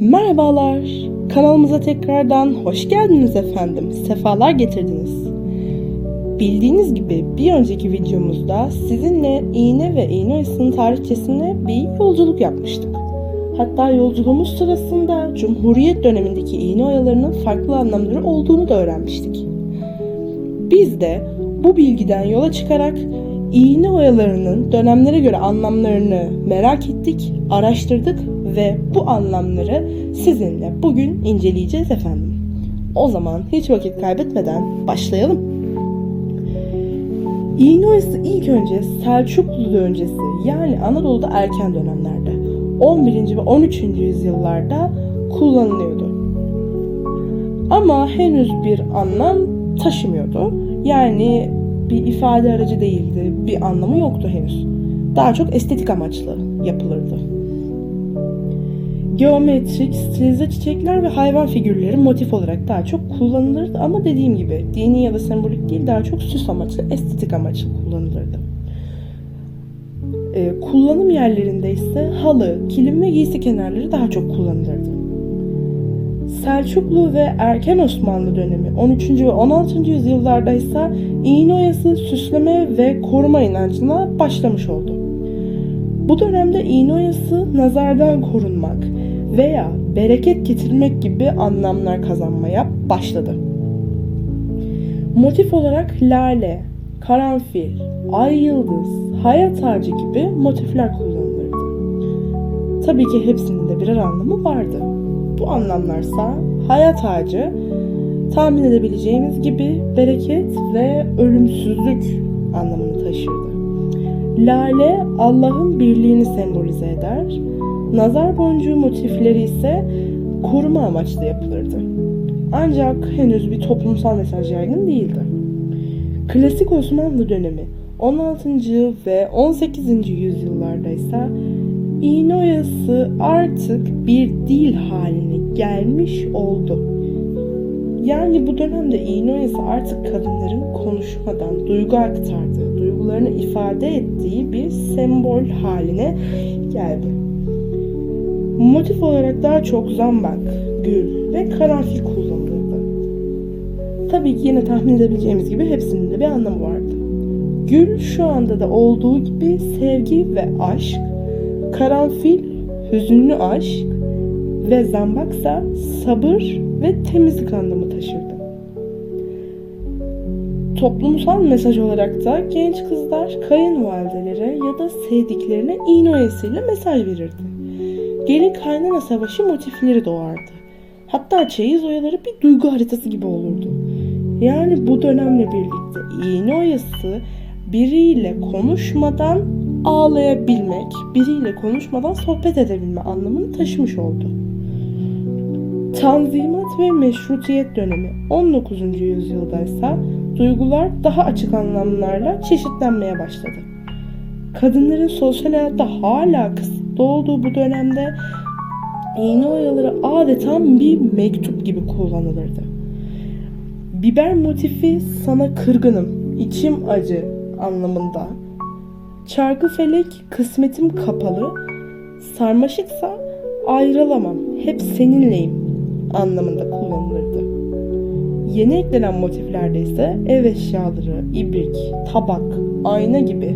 Merhabalar. Kanalımıza tekrardan hoş geldiniz efendim. Sefalar getirdiniz. Bildiğiniz gibi bir önceki videomuzda sizinle iğne ve iğne oyasının tarihçesine bir yolculuk yapmıştık. Hatta yolculuğumuz sırasında Cumhuriyet dönemindeki iğne oyalarının farklı anlamları olduğunu da öğrenmiştik. Biz de bu bilgiden yola çıkarak iğne oyalarının dönemlere göre anlamlarını merak ettik, araştırdık ve bu anlamları sizinle bugün inceleyeceğiz efendim. O zaman hiç vakit kaybetmeden başlayalım. Oyası ilk önce Selçuklu öncesi yani Anadolu'da erken dönemlerde 11. ve 13. yüzyıllarda kullanılıyordu. Ama henüz bir anlam taşımıyordu. Yani bir ifade aracı değildi, bir anlamı yoktu henüz. Daha çok estetik amaçlı yapılırdı. Geometrik, stilize çiçekler ve hayvan figürleri motif olarak daha çok kullanılırdı ama dediğim gibi dini ya da sembolik değil daha çok süs amaçlı, estetik amaçlı kullanılırdı. Ee, kullanım yerlerinde ise halı, kilim ve giysi kenarları daha çok kullanılırdı. Selçuklu ve erken Osmanlı dönemi 13. ve 16. yüzyıllarda ise iğne oyası süsleme ve koruma inancına başlamış oldu. Bu dönemde iğne oyası nazardan korunmak veya bereket getirmek gibi anlamlar kazanmaya başladı. Motif olarak lale, karanfil, ay yıldız, hayat ağacı gibi motifler kullanılırdı. Tabii ki hepsinin de birer anlamı vardı. Bu anlamlarsa hayat ağacı tahmin edebileceğimiz gibi bereket ve ölümsüzlük anlamını taşırdı. Lale Allah'ın birliğini sembolize eder. Nazar boncuğu motifleri ise koruma amaçlı yapılırdı. Ancak henüz bir toplumsal mesaj yaygın değildi. Klasik Osmanlı dönemi 16. ve 18. yüzyıllarda ise iğne oyası artık bir dil haline gelmiş oldu. Yani bu dönemde iğne oyası artık kadınların konuşmadan duygu aktardığı, duygularını ifade ettiği bir sembol haline geldi. Motif olarak daha çok zambak, gül ve karanfil kullanılırdı. Tabii ki yine tahmin edebileceğimiz gibi hepsinin de bir anlamı vardı. Gül şu anda da olduğu gibi sevgi ve aşk, karanfil hüzünlü aşk ve zambaksa sabır ve temizlik anlamı taşırdı. Toplumsal mesaj olarak da genç kızlar kayınvalidelere ya da sevdiklerine iğne mesaj verirdi. Gelin kaynana savaşı motifleri doğardı. Hatta çeyiz oyaları bir duygu haritası gibi olurdu. Yani bu dönemle birlikte iğne oyası biriyle konuşmadan ağlayabilmek, biriyle konuşmadan sohbet edebilme anlamını taşımış oldu. Tanzimat ve Meşrutiyet dönemi 19. yüzyılda ise duygular daha açık anlamlarla çeşitlenmeye başladı. Kadınların sosyal hayatta hala kısıtlı olduğu bu dönemde iğne oyaları adeta bir mektup gibi kullanılırdı. Biber motifi sana kırgınım, içim acı anlamında. Çarkı felek kısmetim kapalı, sarmaşıksa ayrılamam, hep seninleyim anlamında kullanılırdı. Yeni eklenen motiflerde ise ev eşyaları, ibrik, tabak, ayna gibi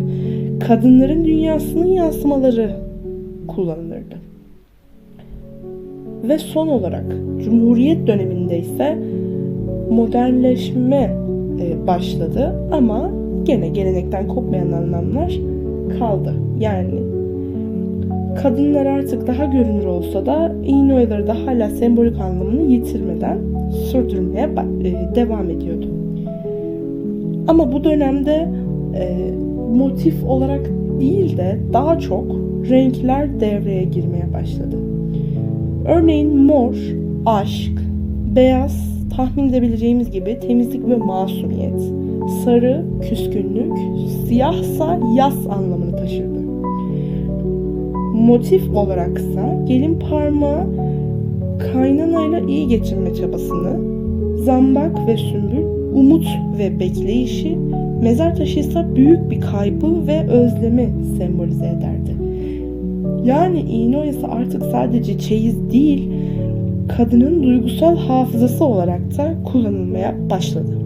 kadınların dünyasının yansımaları kullanılırdı. Ve son olarak Cumhuriyet döneminde ise modernleşme e, başladı ama gene gelenekten kopmayan anlamlar kaldı. Yani kadınlar artık daha görünür olsa da iğne oyaları da hala sembolik anlamını yitirmeden sürdürmeye e, devam ediyordu. Ama bu dönemde e, motif olarak değil de daha çok renkler devreye girmeye başladı. Örneğin mor, aşk, beyaz tahmin edebileceğimiz gibi temizlik ve masumiyet, sarı, küskünlük, siyahsa yaz anlamını taşırdı. Motif olaraksa gelin parmağı kaynanayla iyi geçinme çabasını, zambak ve sümbül umut ve bekleyişi, mezar taşı ise büyük bir kaybı ve özlemi sembolize ederdi. Yani iğne oyası artık sadece çeyiz değil, kadının duygusal hafızası olarak da kullanılmaya başladı.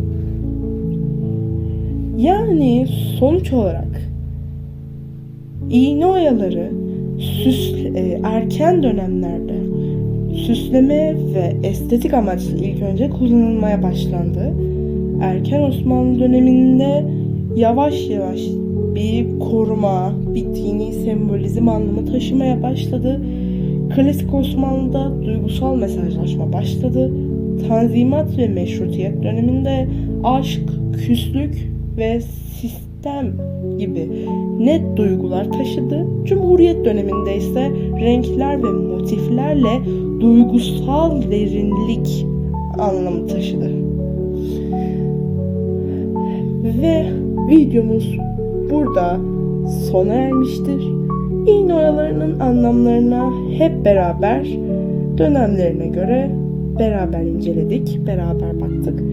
Yani sonuç olarak iğne oyaları süs, e, erken dönemlerde süsleme ve estetik amaçlı ilk önce kullanılmaya başlandı. Erken Osmanlı döneminde yavaş yavaş bir koruma, bir dini sembolizm anlamı taşımaya başladı. Klasik Osmanlı'da duygusal mesajlaşma başladı. Tanzimat ve meşrutiyet döneminde aşk, küslük ve sistem gibi net duygular taşıdı. Cumhuriyet döneminde ise renkler ve motiflerle duygusal derinlik anlamı taşıdı. Ve videomuz burada sona ermiştir. İğne oyalarının anlamlarına hep beraber dönemlerine göre beraber inceledik, beraber baktık.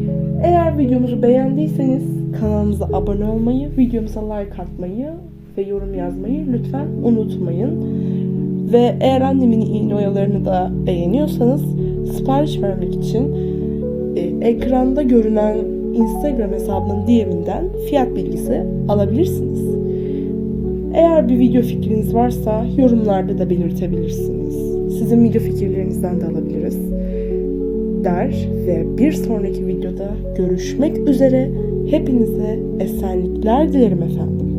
Eğer videomuzu beğendiyseniz kanalımıza abone olmayı, videomuza like atmayı ve yorum yazmayı lütfen unutmayın. Ve eğer annemin iğne oyalarını da beğeniyorsanız sipariş vermek için e, ekranda görünen Instagram hesabının DM'inden fiyat bilgisi alabilirsiniz. Eğer bir video fikriniz varsa yorumlarda da belirtebilirsiniz. Sizin video fikirlerinizden de alabiliriz. Der ve bir sonraki videoda görüşmek üzere. Hepinize esenlikler dilerim efendim.